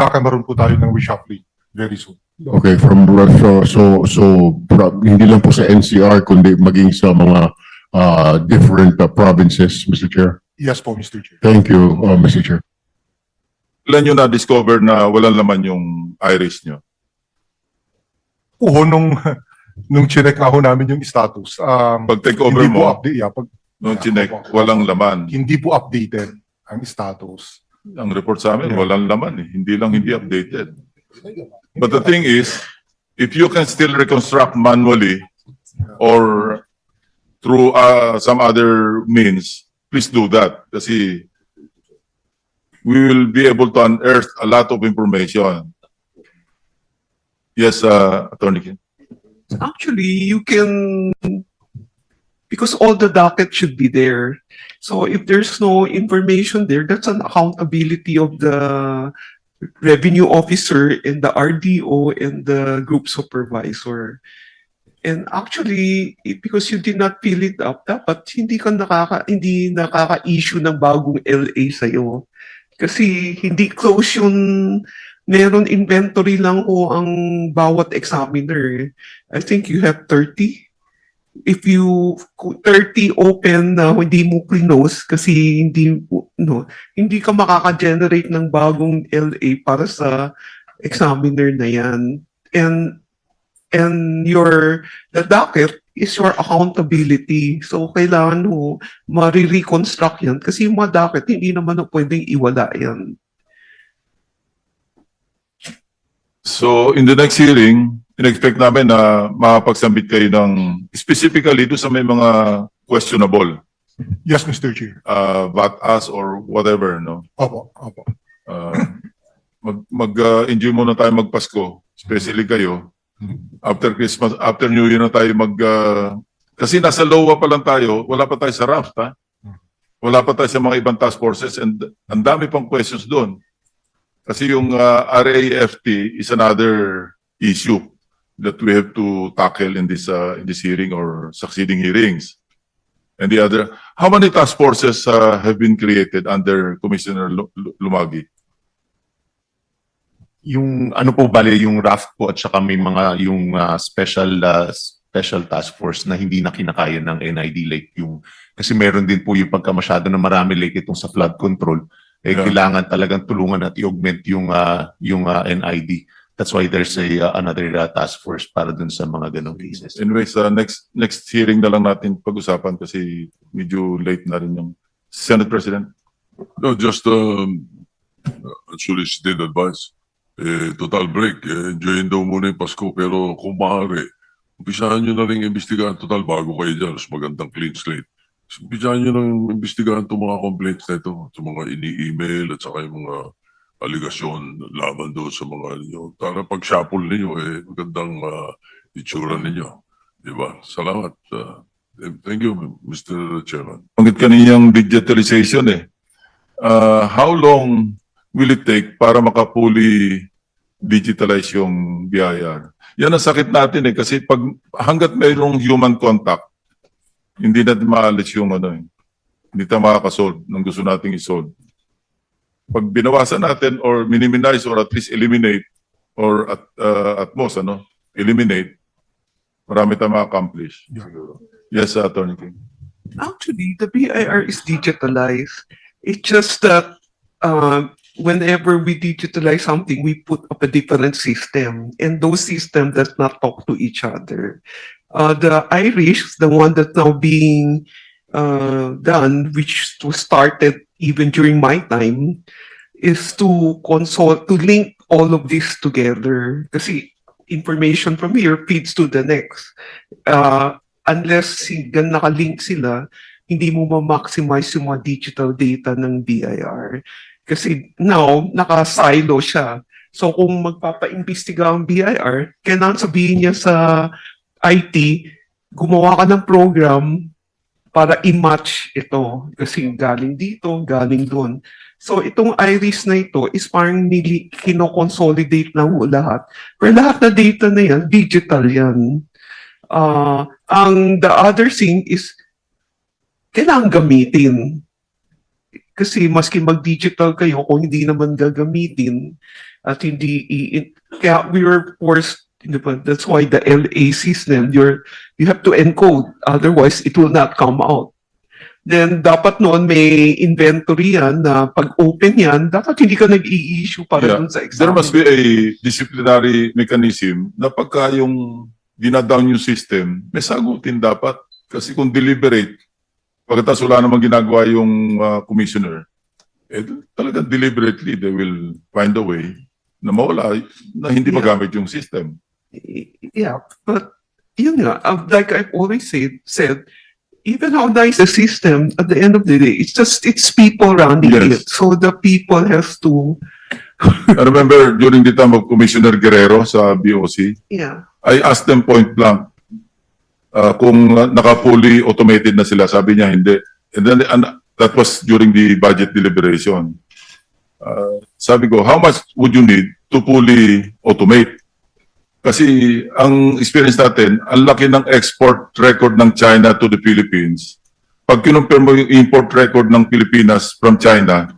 magkakaroon po tayo ng reshuffling very soon. Okay, from so so so pro- hindi lang po sa NCR kundi maging sa mga uh, different uh, provinces, Mr. Chair. Yes po, Mr. Chair. Thank you, uh, Mr. Chair. Ilan nyo na-discover na walang laman yung iris nyo? Oo, nung, nung chinek na ho namin yung status, um, Pag take over hindi po mo, update, yeah, pag, nung chinek, walang laman. hindi po updated ang status. Ang report sa amin, walang laman eh. Hindi lang hindi updated. But the thing is, if you can still reconstruct manually or through uh, some other means, please do that. Kasi we will be able to unearth a lot of information. Yes, uh, Attorney King. Actually, you can, because all the docket should be there. So if there's no information there, that's an accountability of the revenue officer and the RDO and the group supervisor. And actually, because you did not fill it up, dapat hindi ka nakaka, hindi nakaka-issue ng bagong LA sa'yo. Kasi hindi close yung meron inventory lang o ang bawat examiner. I think you have 30. If you 30 open na hindi mo close kasi hindi no, hindi ka makaka-generate ng bagong LA para sa examiner na yan. And and your the docket is your accountability. So kailangan mo ma-reconstruct yan kasi yung mga docket hindi naman na pwedeng iwala yan. So in the next hearing, in-expect namin na makapag-submit kayo ng specifically do sa may mga questionable, Yes, Mr. Chair. uh, VAT-as or whatever, no? Opo, opo. Uh, mag, mag uh, enjoy muna tayo magpasko, especially kayo. After Christmas, after New Year na tayo mag, uh, kasi nasa LOA pa lang tayo, wala pa tayo sa raft, ha? Wala pa tayo sa mga ibang task forces and ang dami pang questions doon. Kasi yung uh, RAFT is another issue that we have to tackle in this uh, in this hearing or succeeding hearings. And the other, how many task forces uh, have been created under Commissioner Lu- Lu- Lumagi? yung ano po bale yung raft po at saka may mga yung ah, special ah, special task force na hindi na kinakaya ng NID like yung kasi meron din po yung pagka masyado na marami like itong sa flood control eh Yeah. kailangan talagang tulungan at i-augment yung ah, yung ah, NID that's why there's a ah, another ah, task force para dun sa mga ganong cases Anyways, uh, next next hearing na lang natin pag-usapan kasi medyo late na rin yung Senate President. No, just um, unsolicited advice. Eh, total break. Eh, enjoyin daw muna yung Pasko pero kung maaari, umpisahan nyo na rin imbestigahan total bago kayo dyan. Mas magandang clean slate. Umpisahan nyo nang imbestigahan itong mga complaints na ito. Sa mga ini-email at saka yung mga aligasyon laban doon sa mga ninyo. Para pag shuffle ninyo, eh, magandang uh, itsura ninyo. Diba? Salamat. Uh, thank you, Mr. Chairman. Pangit kaniyang digitalization eh. Uh, how long will it take para makapuli digitalize yung BIR? Yan ang sakit natin eh kasi pag hanggat mayroong human contact, hindi natin maalis yung ano eh. Hindi tayo makakasolve ng gusto nating isolve. Pag binawasan natin or minimize or at least eliminate or at, uh, at most ano, eliminate, marami tayong ma-accomplish. Siguro. Yes, Attorney King. Actually, the BIR is digitalized. It's just that uh, whenever we digitalize something, we put up a different system, and those systems does not talk to each other. Uh, the Irish, the one that's now being uh, done, which was started even during my time, is to consult to link all of this together. Kasi information from here feeds to the next. Uh, unless gan nakalink sila, hindi mo ma-maximize yung mga digital data ng BIR. Kasi now, naka-silo siya. So kung magpapa-imbestiga ang BIR, kailangan sabihin niya sa IT, gumawa ka ng program para i-match ito. Kasi galing dito, galing doon. So itong iris na ito is parang nili, kino-consolidate mo lahat. Pero lahat na data na yan, digital yan. Ah, ang the other thing is kailangan gamitin. Kasi maski mag-digital kayo, kung hindi naman gagamitin, at hindi i- kaya we were forced that's why the LA system you're you have to encode otherwise it will not come out then dapat noon may inventory yan na pag open yan dapat hindi ka nag-i-issue para Yeah. dun sa exam There must be a disciplinary mechanism na pagka yung dinadown yung system, may sagutin dapat. Kasi kung deliberate, pagkatapos wala namang ginagawa yung uh, commissioner, eh, talagang deliberately they will find a way na mawala, na hindi Yeah. magamit yung system. Yeah, but yun nga, uh, like I've always said, said, even how nice the system, at the end of the day, it's just, it's people running Yes. it. So the people has to, I remember during the time of Commissioner Guerrero sa BOC, yeah, I asked them point blank uh, kung uh, naka-fully automated na sila. Sabi niya, hindi. And then, and that was during the budget deliberation. Uh, sabi ko, how much would you need to fully automate? Kasi ang experience natin, ang laki ng export record ng China to the Philippines. Pag kinumpir mo yung import record ng Pilipinas from China,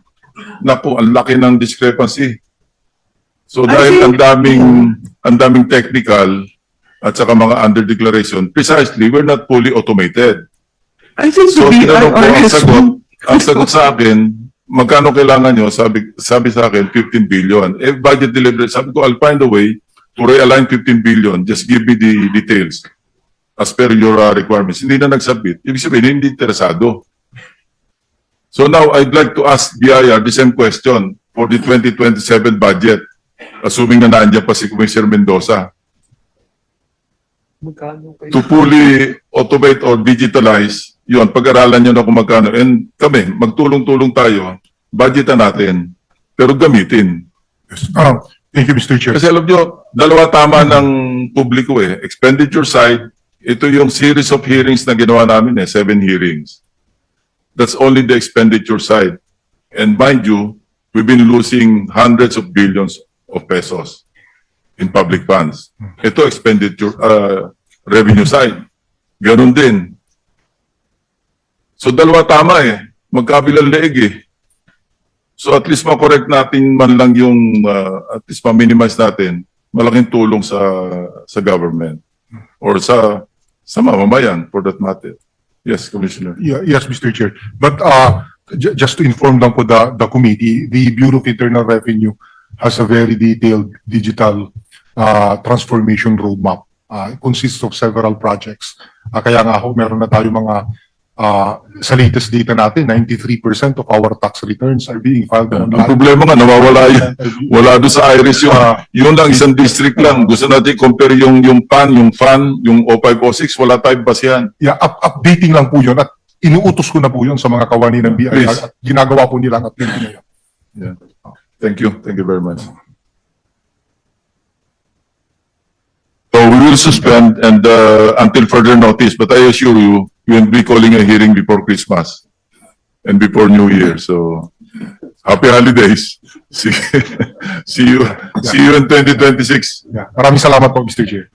naku, ang laki ng discrepancy. So dahil ang daming ang daming technical at saka mga under declaration, precisely, we're not fully automated. I think So tinanong ko, ang sagot, ang sagot sa akin, magkano kailangan nyo? Sabi, sabi sa akin, 15 billion. Eh, budget delivery, sabi ko, I'll find a way to realign 15 billion. Just give me the details as per your uh, requirements. Hindi na nagsubmit. Ibig sabihin, hindi interesado. So now, I'd like to ask BIR the same question for the 2027 budget, assuming na nandiyan pa si Commissioner Mendoza to fully automate or digitalize, yun, pag-aralan nyo na kung magkano. And kami, magtulong-tulong tayo, budgetan natin, pero gamitin. Yes. Um, thank you, Mr. Chair. Kasi alam nyo, dalawa tama ng publiko eh. Expenditure side, ito yung series of hearings na ginawa namin eh, seven hearings. That's only the expenditure side. And mind you, we've been losing hundreds of billions of pesos in public funds. Ito expenditure, uh, revenue side. Ganon din. So dalawa tama eh. Magkabilang leeg eh. So at least ma-correct natin man lang yung, uh, at least ma-minimize natin, malaking tulong sa sa government or sa sa mamamayan for that matter. Yes, Commissioner. Yeah, yes, Mr. Chair. But uh, ju- just to inform lang po the, the committee, the Bureau of Internal Revenue has a very detailed digital uh, transformation roadmap. Uh, it consists of several projects. Uh, kaya nga ho, meron na tayo mga uh, sa latest data natin, 93% of our tax returns are being filed Ang online. problema nga, nawawala yun. Wala doon sa IRIS yung, yun lang, isang district lang. Gusto natin compare yung, yung PAN, yung FAN, yung O506, wala tayong basihan. Yeah, up- updating lang po yun at inuutos ko na po yun sa mga kawani ng BIR Please. at ginagawa po nila ang updating ngayon. Yeah. Thank you. Thank you very much. So we will suspend and uh, until further notice, but I assure you, we will be calling a hearing before Christmas and before New Year. So happy holidays. See, see you, see you in 2026. Yeah. Maraming salamat po, Mr. Chair.